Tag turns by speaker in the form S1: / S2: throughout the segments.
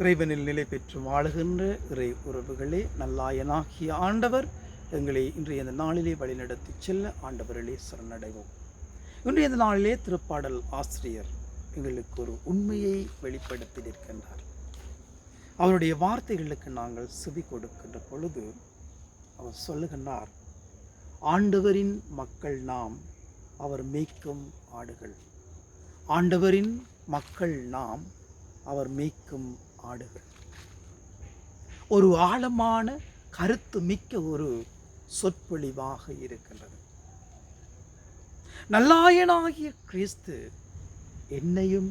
S1: இறைவனில் நிலை பெற்று வாழுகின்ற இறை உறவுகளே நல்லாயனாகிய ஆண்டவர் எங்களை இன்றைய இந்த நாளிலே வழிநடத்தி செல்ல ஆண்டவர்களே சரணடைவோம். இன்றைய இந்த நாளிலே திருப்பாடல் ஆசிரியர் எங்களுக்கு ஒரு உண்மையை வெளிப்படுத்தி நிற்கின்றார் அவருடைய வார்த்தைகளுக்கு நாங்கள் செவி கொடுக்கின்ற பொழுது அவர் சொல்லுகின்றார் ஆண்டவரின் மக்கள் நாம் அவர் மேய்க்கும் ஆடுகள். ஆண்டவரின் மக்கள் நாம் அவர் மேய்க்கும் பாடுகிறது ஒரு ஆழமான கருத்து மிக்க ஒரு சொற்பொழிவாக இருக்கின்றது. நல்லாயனாகிய கிறிஸ்து என்னையும்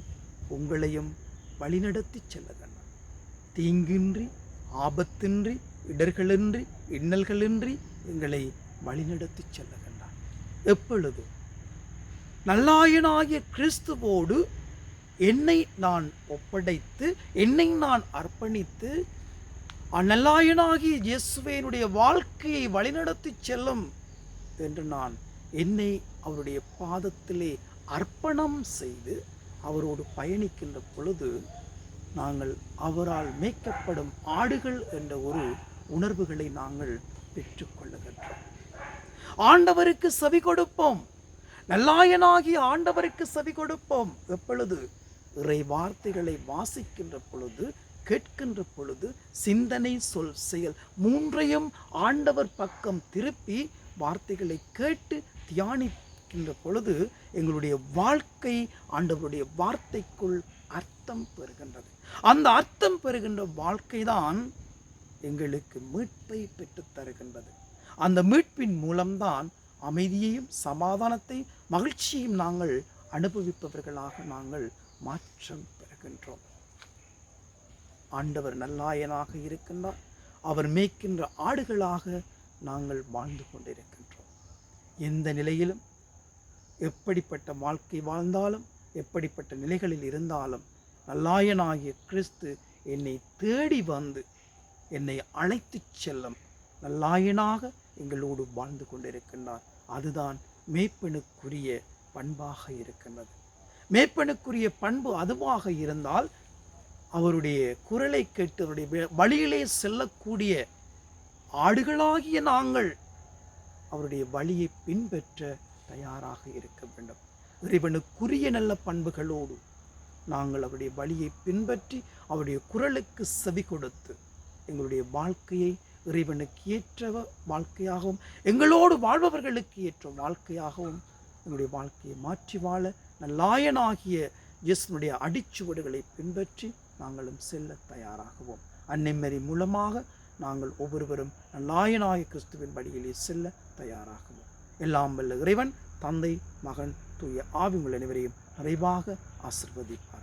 S1: உங்களையும் வழிநடத்தி செல்லுகின்றார் தீங்கின்றி ஆபத்தின்றி இடர்களின்றி இன்னல்களின்றி எங்களை வழிநடத்தி செல்லுகின்றார் எப்பொழுது? நல்லாயனாகிய கிறிஸ்துவோடு என்னை நான் ஒப்படைத்து என்னை நான் அர்ப்பணித்து அந்நல்லாயனாகிய இயேசுவேனுடைய வாழ்க்கையை வழிநடத்தி செல்லும் என்று நான் என்னை அவருடைய பாதத்திலே அர்ப்பணம் செய்து அவரோடு பயணிக்கின்ற பொழுது நாங்கள் அவரால் மேய்க்கப்படும் ஆடுகள் என்ற ஒரு உணர்வுகளை நாங்கள் பெற்றுக்கொள்ளுகின்றோம் ஆண்டவருக்கு செவி கொடுப்போம். நல்லாயனாகி ஆண்டவருக்கு செவி கொடுப்போம். எப்பொழுது? இறை வார்த்தைகளை வாசிக்கின்ற பொழுது கேட்கின்ற பொழுது சிந்தனை சொல் செயல் மூன்றையும் ஆண்டவர் பக்கம் திருப்பி வார்த்தைகளை கேட்டு தியானிக்கின்ற பொழுது எங்களுடைய வாழ்க்கை ஆண்டவருடைய வார்த்தைக்குள் அர்த்தம் பெறுகின்றது. அந்த அர்த்தம் பெறுகின்ற வாழ்க்கை தான் எங்களுக்கு மீட்பை பெற்றுத் தருகின்றது. அந்த மீட்பின் மூலம்தான் அமைதியையும் சமாதானத்தையும் மகிழ்ச்சியையும் நாங்கள் அனுபவிப்பவர்களாக நாங்கள் மாற்றம் பெறுகின்றோம். ஆண்டவர் நல்லாயனாக இருக்கின்றார். அவர் மேய்க்கின்ற ஆடுகளாக நாங்கள் வாழ்ந்து கொண்டிருக்கின்றோம். எந்த நிலையிலும் எப்படிப்பட்ட வாழ்க்கை வாழ்ந்தாலும் எப்படிப்பட்ட நிலைகளில் இருந்தாலும் நல்லாயனாகிய கிறிஸ்து என்னை தேடி வந்து என்னை அழைத்துச் செல்லும் நல்லாயனாக எங்களோடு வாழ்ந்து கொண்டிருக்கின்றார். அதுதான் மேய்ப்பனுக்குரிய பண்பாக இருக்கின்றது. மேய்ப்பனுக்குரிய பண்பு அதுவாக இருந்தால் அவருடைய குரலை கேட்டு அவருடைய வழியிலே செல்லக்கூடிய ஆடுகளாகிய நாங்கள் அவருடைய வழியை பின்பற்ற தயாராக இருக்க வேண்டும். இறைவனுக்குரிய நல்ல பண்புகளோடு நாங்கள் அவருடைய வழியை பின்பற்றி அவருடைய குரலுக்கு செவி கொடுத்து எங்களுடைய வாழ்க்கையை இறைவனுக்கு ஏற்ற வாழ்க்கையாகவும் எங்களோடு வாழ்பவர்களுக்கு ஏற்ற வாழ்க்கையாகவும் எங்களுடைய வாழ்க்கையை மாற்றி வாழ நல்லாயனாகிய இயேசுனுடைய அடிச்சுவடுகளை பின்பற்றி நாங்களும் செல்ல தயாராகுவோம். அன்னைமரி மூலமாக நாங்கள் ஒவ்வொருவரும் நல்லாயனாகிய கிறிஸ்துவின் வழியிலே செல்ல தயாராகுவோம். எல்லாம் வல்ல இறைவன் தந்தை மகன் தூய ஆவி உங்கள் அனைவரையும் நிறைவாக ஆசிர்வதிப்பார்